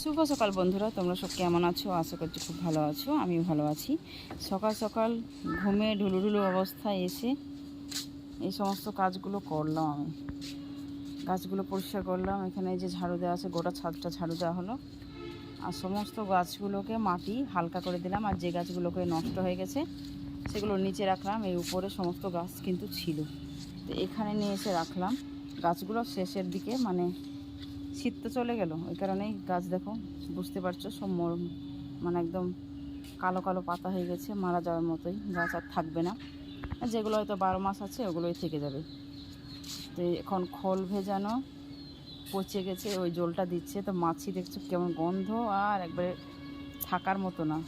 শুভ সকাল বন্ধুরা, তোমরা সব কেমন আছো? আশা করছি খুব ভালো আছো, আমিও ভালো আছি। সকাল সকাল ঘুমে ঢুলুঢুলু অবস্থায় এসে এই সমস্ত কাজগুলো করলাম আমি। গাছগুলো পরিষ্কার করলাম, এখানে যে ঝাড়ু দেওয়া আছে, গোটা ছাদটা ঝাড়ু দেওয়া হলো। আর সমস্ত গাছগুলোকে মাটি হালকা করে দিলাম, আর যে গাছগুলোকে নষ্ট হয়ে গেছে, সেগুলো নিচে রাখলাম, এর উপরে সমস্ত গাছ কিন্তু ছিল। তো এখানে নিয়ে এসে রাখলাম। গাছগুলো শেষের দিকে মানে শীত তো চলে গেল, ওই কারণেই গাছ দেখো, বুঝতে পারছ, সব মর- মানে একদম কালো কালো পাতা হয়ে গেছে, মারা যাওয়ার মতোই, গাছ আর থাকবে না। যেগুলো হয়তো বারো মাস আছে, ওগুলোই থেকে যাবে। তো এখন খোল ভেজানো, পচে গেছে, ওই জলটা দিচ্ছে, তো মাছি দেখছ কেমন গন্ধ, আর একবারে থাকার মতো না।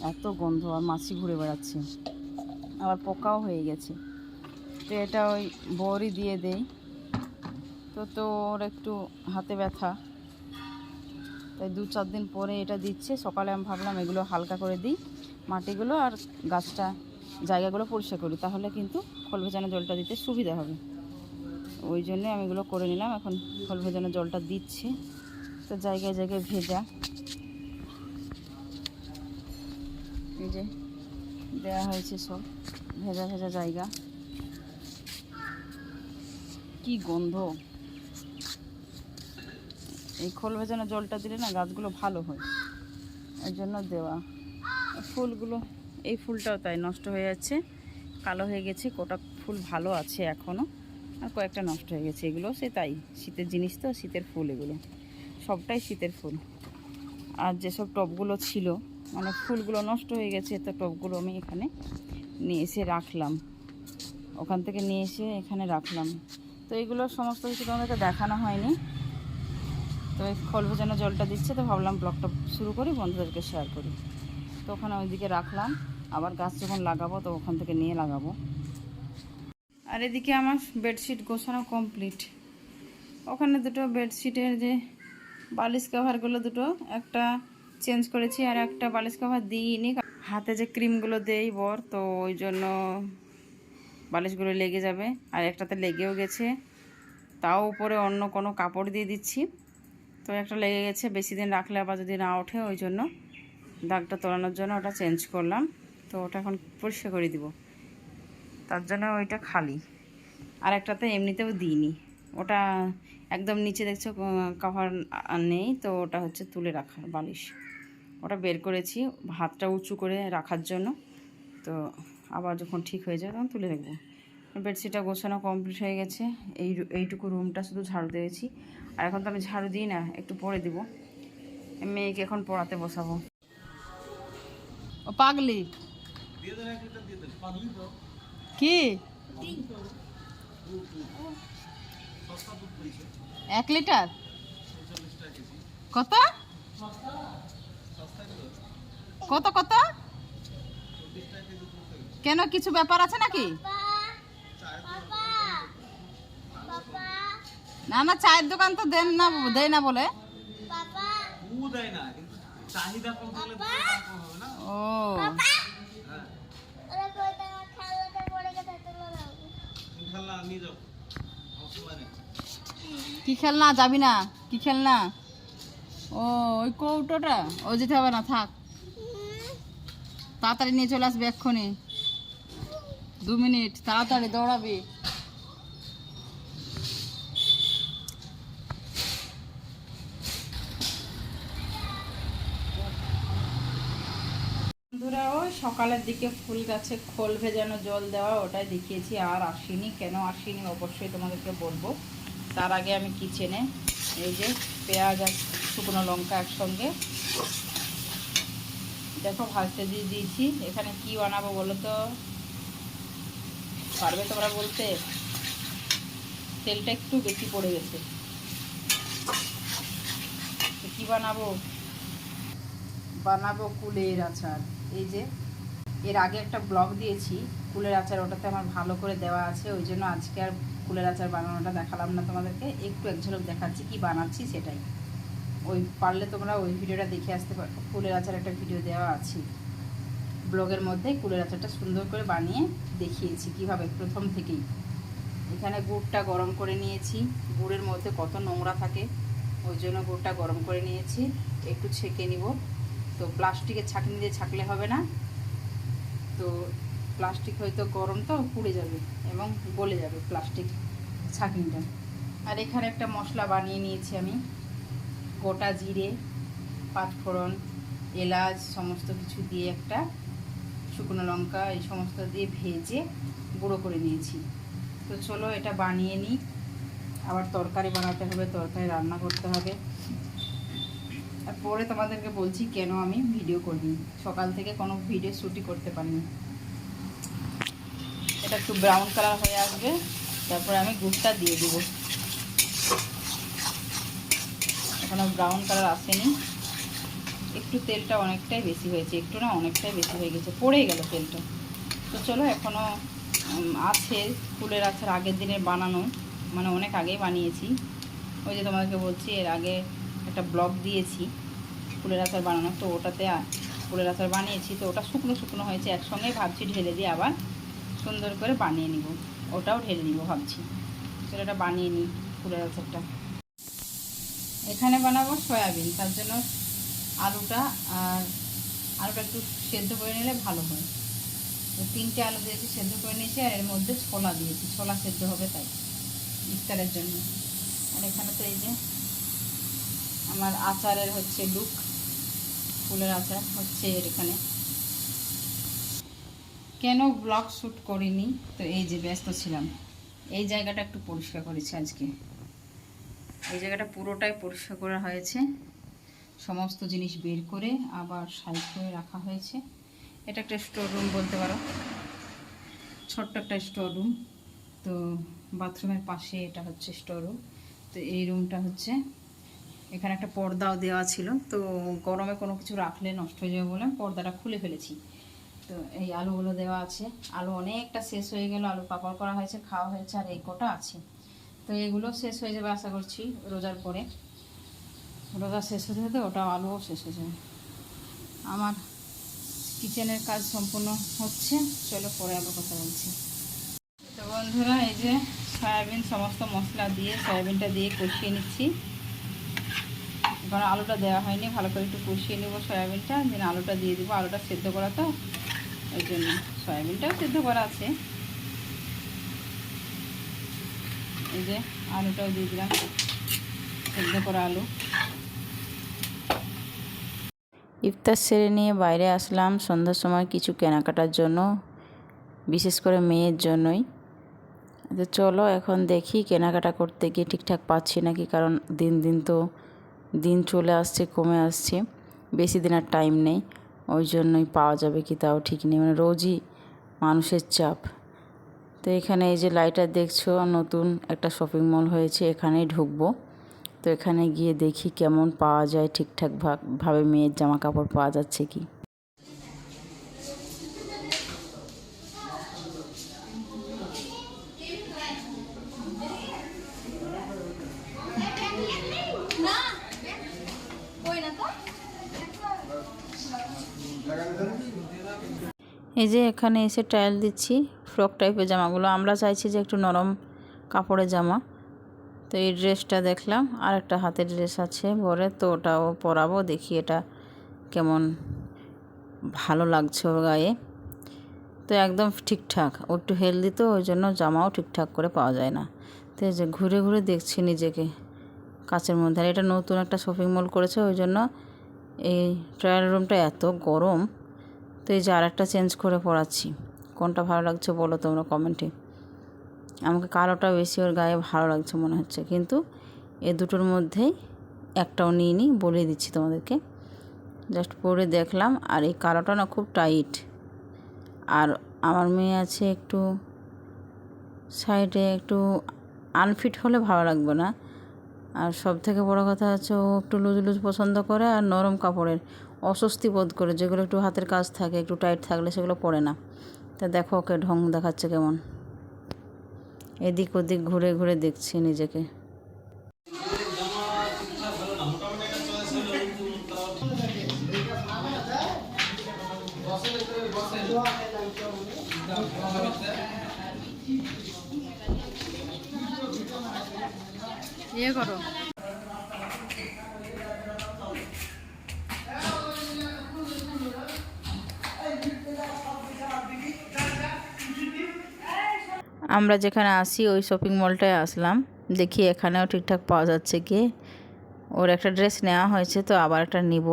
এত গন্ধ, আর মাছি ঘুরে বেড়াচ্ছে। আবার পোকাও হয়ে গেছে। তো এটা ওই বড়ি দিয়ে দেই। তো তো ওর একটু হাতে ব্যথা। তাই দু চার দিন পরে এটা দিচ্ছে। সকালে আমি ভাবলাম এগুলো হালকা করে দিই, মাটিগুলো আর গাছটা, জায়গাগুলো পরিষ্কার করি। তাহলে কিন্তু খোল ভেজানো জলটা দিতে সুবিধা হবে। ওই জন্যে আমি এগুলো করে নিলাম। এখন খোল ভেজানো জলটা দিচ্ছে। তো জায়গায় জায়গায় ভেজা। এই যে দেওয়া হয়েছে সব। ভেজা ভেজা জায়গা। কি গন্ধ। এই খোল ভেজানো জলটা দিলে না গাছগুলো ভালো হয়। এর জন্য দেওয়া। ফুলগুলো, এই ফুলটাও তাই নষ্ট হয়ে যাচ্ছে। কালো হয়ে গেছে, কোটা ফুল ভালো আছে এখনও আর কয়েকটা নষ্ট হয়ে গেছে, এগুলো সে তাই। শীতের জিনিস তো, শীতের ফুল এগুলো। সবটাই শীতের ফুল। আর যেসব টবগুলো ছিল মানে ফুলগুলো নষ্ট হয়ে গেছে, তো টবগুলো আমি এখানে নিয়ে এসে রাখলাম। ওখান থেকে নিয়ে এসে এখানে রাখলাম। তো এগুলো সমস্ত কিছু তোমাদেরকে দেখানো হয়নি। তো এই খোল ভেজানো জলটা দিচ্ছে, তো ভাবলাম ব্লগটা শুরু করি, বন্ধুদেরকে শেয়ার করি। তো ওখানে ওইদিকে রাখলাম, আবার গাছ যখন লাগাবো, তো ওখান থেকে নিয়ে লাগাবো। আর এদিকে আমার বেডশিট গোছানো কমপ্লিট ওখানে দুটো বেডশিটের যে বালিশ কাভারগুলো দুটো, একটা চেঞ্জ করেছি আর একটা বালিশ কাভার দিইনি। হাতে যে ক্রিমগুলো দেই বর, তো ওই জন্য বালিশগুলো লেগে যাবে। আর একটাতে লেগেও গেছে। তাও উপরে অন্য কোনো কাপড় দিয়ে দিচ্ছি। তো একটা লেগে গেছে, বেশি দিন রাখলে আবার যদি না ওঠে, ওই জন্য দাগটা তোলানোর জন্য ওটা চেঞ্জ করলাম। তো ওটা এখন পরিষ্কার করে দিব। তার জন্য ওইটা খালি। আর একটাতে এমনিতেও দিইনি। ওটা একদম নিচে দেখছ কাভার নেই, তো ওটা হচ্ছে তুলে রাখার বালিশ। ওটা বের করেছি হাতটা উঁচু করে রাখার জন্য। তো আবার যখন ঠিক হয়ে যায় তখন তুলে রাখব। বেডশিটটা গোছানো কমপ্লিট হয়ে গেছে। এই এইটুকু রুমটা শুধু ঝাড়ু দিয়েছি। আর এখন তো আমি ঝাড়ু দিই না, একটু পরে দিব। মেয়েকে এখন পড়াতে বসাবো। ও পাগলি? কি? এক লিটার? কত? কত কত? কেন কিছু ব্যাপার আছে নাকি? না না চায়ের দোকান তো দেন না দেয় না বলে। ও হ্যাঁ। কি খেলনা? যাবি না? কি খেলনা? ও ওই কৌটোটা? ও যেতে হবে না থাক। তাড়াতাড়ি নিয়ে চলে আসবে এক্ষুনি। দু মিনিট তাড়াতাড়ি দৌড়াবি বন্ধুরা ওই সকালের দিকে ফুল গাছে খোল ভেজানো জল দেওয়া, ওটাই দেখিয়েছি, আর আসিনি। কেন আসিনি অবশ্যই তোমাদেরকে বলব। তার আগে আমি কিচেনে এই যে পেঁয়াজ আর শুকনো লঙ্কা একসঙ্গে দেখো ভাজতে দিয়ে দিয়েছি। এখানে কি বানাবো বলো তো? পারবে তোমরা বলতে? তেলটা একটু বেশি পড়ে গেছে। কি বানাবো? বানাবো কুলের আচার। এই যে এর আগে একটা ব্লগ দিয়েছি, কুলের আচার, ওটাতে আমার ভালো করে দেওয়া আছে, ওই জন্য আজকে আর কুলের আচার বানানোটা দেখালাম না তোমাদেরকে, একটু এক ঝলক দেখাচ্ছি কি বানাচ্ছি সেটাই। ওই পারলে তোমরা ওই ভিডিওটা দেখে আসতে পারো, কুলের আচার একটা ভিডিও দেওয়া আছে। ব্লগের মধ্যে কুলের আচারটা সুন্দর করে বানিয়ে দেখিয়েছি কীভাবে, প্রথম থেকেই। এখানে গুড়টা গরম করে নিয়েছি, গুড়ের মধ্যে কত নোংরা থাকে, ওই জন্য গুড়টা গরম করে নিয়েছি, একটু ছেঁকে নিব। তো প্লাস্টিকের ছাঁকনি দিয়ে ছাকলে হবে না তো প্লাস্টিক হয়তো গরম তো পুড়ে যাবে এবং গলে যাবে প্লাস্টিক ছাঁকনিটা। আর এখানে একটা মশলা বানিয়ে নিয়েছি আমি। গোটা জিরে, পাঁচফোড়ন, এলাচ, সমস্ত কিছু দিয়ে একটা শুকনো লঙ্কা, এই সমস্ত দিয়ে ভেজে গুঁড়ো করে নিয়েছি। তো চলো এটা বানিয়ে নিই। আবার তরকারি বানাতে হবে, তরকারি রান্না করতে হবে। আর পরে তোমাদেরকে বলছি কেন আমি ভিডিও করিনি। সকাল থেকে কোনো ভিডিও শ্যুটই করতে পারিনি। এটা একটু ব্রাউন কালার হয়ে আসবে। তারপরে আমি গুড়টা দিয়ে দেবো। এখনও ব্রাউন কালার আসেনি। একটু তেলটা অনেকটাই বেশি হয়েছে। একটু না অনেকটাই বেশি হয়ে গেছে। পড়ে গেল তেলটা। তো চলো এখনও আছে। ফুলের আচার আগের দিনের বানানো। মানে অনেক আগেই বানিয়েছি। ওই যে তোমাদেরকে বলছি, এর আগে একটা ব্লগ দিয়েছি ফুলের আচার বানানো, তো ওটাতে ফুলের আচার বানিয়েছি, তো ওটা শুকনো শুকনো হয়েছে, একসঙ্গে ভাবছি ঢেলে দিয়ে আবার সুন্দর করে বানিয়ে নিব। ওটাও ঢেলে নিব ভাবছি। এটা বানিয়ে নিই ফুলের আচারটা। এখানে বানাবো সয়াবিন, তার জন্য আলুটা আর আলুটা একটু সেদ্ধ করে নিলে ভালো হয়। তো তিনটে আলু দিয়েছি, সেদ্ধ করে নিয়েছি, আর এর মধ্যে ছোলা দিয়েছি। ছোলা সেদ্ধ হবে তাই, ইফতারের জন্য। আর এখানে তো এই যে আমার আচারের হচ্ছে লুক ফুলের আচার হচ্ছে এর এখানে। কেন ব্লগ শ্যুট করিনি? তো এই যে ব্যস্ত ছিলাম। এই জায়গাটা একটু পরিষ্কার করেছি আজকে। এই জায়গাটা পুরোটাই পরিষ্কার করা হয়েছে। সমস্ত জিনিস বের করে আবার সাইড করে রাখা হয়েছে। এটা একটা স্টোর রুম বলতে পারো। ছোট্ট একটা স্টোর রুম তো বাথরুমের পাশে এটা হচ্ছে স্টোর রুম তো এই রুমটা হচ্ছে এখানে একটা পর্দাও দেওয়া ছিল, তো গরমে কোনো কিছু রাখলে নষ্ট হয়ে যাবে বলে পর্দাটা খুলে ফেলেছি। তো এই আলুগুলো দেওয়া আছে। আলু অনেকটা শেষ হয়ে গেল, আলু পাপড় করা হয়েছে, খাওয়া হয়েছে, আর এই কটা আছে। তো এগুলো শেষ হয়ে যাবে আশা করছি রোজার পরে। রোজা শেষ হতে হতে ওটা আলুও শেষ হয়ে যাবে। আমার কিচেনের কাজ সম্পূর্ণ হচ্ছে, চলো পরে আবার কথা বলছি। তো বন্ধুরা, এই যে সয়াবিন, সমস্ত মশলা দিয়ে, সয়াবিনটা দিয়ে কষিয়ে নিচ্ছি। এবার আলুটা দেওয়া হয়নি, ভালো করে একটু কষিয়ে নেব সয়াবিনটা। দেন আলুটা দিয়ে দেবো। আলুটা সেদ্ধ করা তো, ওই জন্য সয়াবিনটাও সেদ্ধ করা আছে। এই যে আলুটাও দিয়ে দিলাম, সেদ্ধ করা আলু। ইফতার সেরে নিয়ে বাইরে আসলাম সন্ধ্যার সময় কিছু কেনাকাটার জন্য, বিশেষ করে মেয়ের জন্যই। তো চলো এখন দেখি কেনাকাটা করতে গিয়ে ঠিকঠাক পাচ্ছি নাকি, কারণ দিন দিন তো দিন চলে আসছে, কমে আসছে। বেশি দিন আর টাইম নেই। ওই জন্যই পাওয়া যাবে কি তাও ঠিক নেই। মানে রোজই মানুষের চাপ। তো এখানে এই যে লাইটার দেখছ, নতুন একটা শপিং মল হয়েছে, এখানেই ঢুকবো। তো এখানে গিয়ে দেখি কেমন পাওয়া যায়, ঠিকঠাক ভাবে মেয়ের জামা কাপড় পাওয়া যাচ্ছে কি। এই যে এখানে এসে ট্রায়াল দিচ্ছি ফ্রক টাইপের জামাগুলো। আমরা চাইছি যে একটু নরম কাপড়ের জামা। তো এই ড্রেসটা দেখলাম, আর একটা হাতের ড্রেস আছে পরে, তো ওটাও পরাবো, দেখি এটা কেমন ভালো লাগছে ওর গায়ে। তো একদম ঠিকঠাক, ও একটু হেলদি তো, ওই জন্য জামাও ঠিকঠাক করে পাওয়া যায় না। তো এই যে ঘুরে ঘুরে দেখছি নিজেকে কাচের মধ্যে। আর এটা নতুন একটা শপিং মল করেছে, ওই জন্য এই ট্রায়াল রুমটা এত গরম। তো এই যে আরেকটা চেঞ্জ করে পড়াচ্ছি। কোনটা ভালো লাগছে বলো তোমরা কমেন্টে আমাকে কালোটা বেশি ওর গায়ে ভালো লাগছে মনে হচ্ছে। কিন্তু এ দুটোর মধ্যেই একটাও নিয়ে নিই বলে দিচ্ছি তোমাদেরকে। জাস্ট পরে দেখলাম, আর এই কালোটা না খুব টাইট আর আমার মেয়ে আছে একটু সাইডে একটু আনফিট হলে ভালো লাগবে না। আর সব থেকে বড় কথা হচ্ছে ও একটু লুজ লুজ পছন্দ করে আর নরম কাপড়ের। অস্বস্তি বোধ করে, যেগুলো একটু হাতের কাজ থাকে, একটু টাইট থাকলে সেগুলো পড়ে না। তা দেখো ওকে ঢং দেখাচ্ছে কেমন। এদিক ওদিক ঘুরে ঘুরে দেখছি নিজেকে। ইয়ে করো। আমরা যেখানে আসি, ওই শপিং মলটায় আসলাম। দেখি এখানেও ঠিকঠাক পাওয়া যাচ্ছে কি। ওর একটা ড্রেস নেওয়া হয়েছে, তো আবার একটা নিব।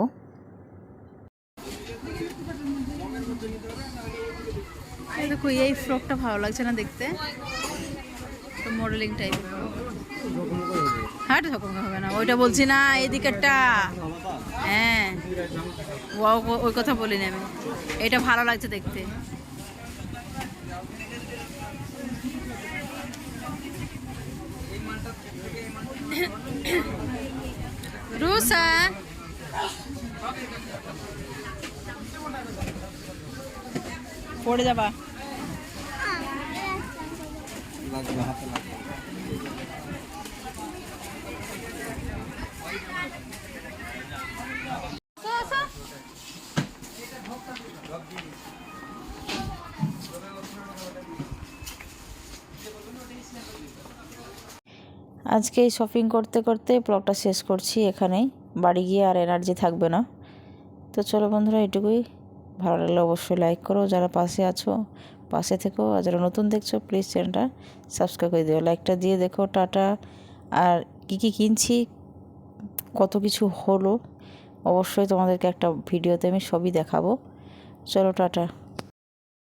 দেখো, এই ফ্রকটা ভালো লাগছে না দেখতে? তো মডেলিং টাইপ হ্যাঁ হবে না। ওইটা বলছি না এই দিকেরটা হ্যাঁ ওই কথা বলিনি আমি। এটা ভালো লাগছে দেখতে। রুসা পড়ে যাবা। লাগবে হাতে লাগবে। আজকে এই শপিং করতে করতে ব্লগটা শেষ করছি এখানেই। বাড়ি গিয়ে আর এনার্জি থাকবে না। তো চলো বন্ধুরা, এটুকুই। ভালো লাগলে অবশ্যই লাইক করো। যারা পাশে আছো, পাশে থেকো। আর যারা নতুন দেখছ প্লিজ চ্যানেলটা সাবস্ক্রাইব করে দিও। লাইকটা দিয়ে দেখো, টাটা। আর কী কী কিনছি, কত কিছু হলো, অবশ্যই তোমাদেরকে একটা ভিডিওতে আমি সবই দেখাবো। চলো, টাটা।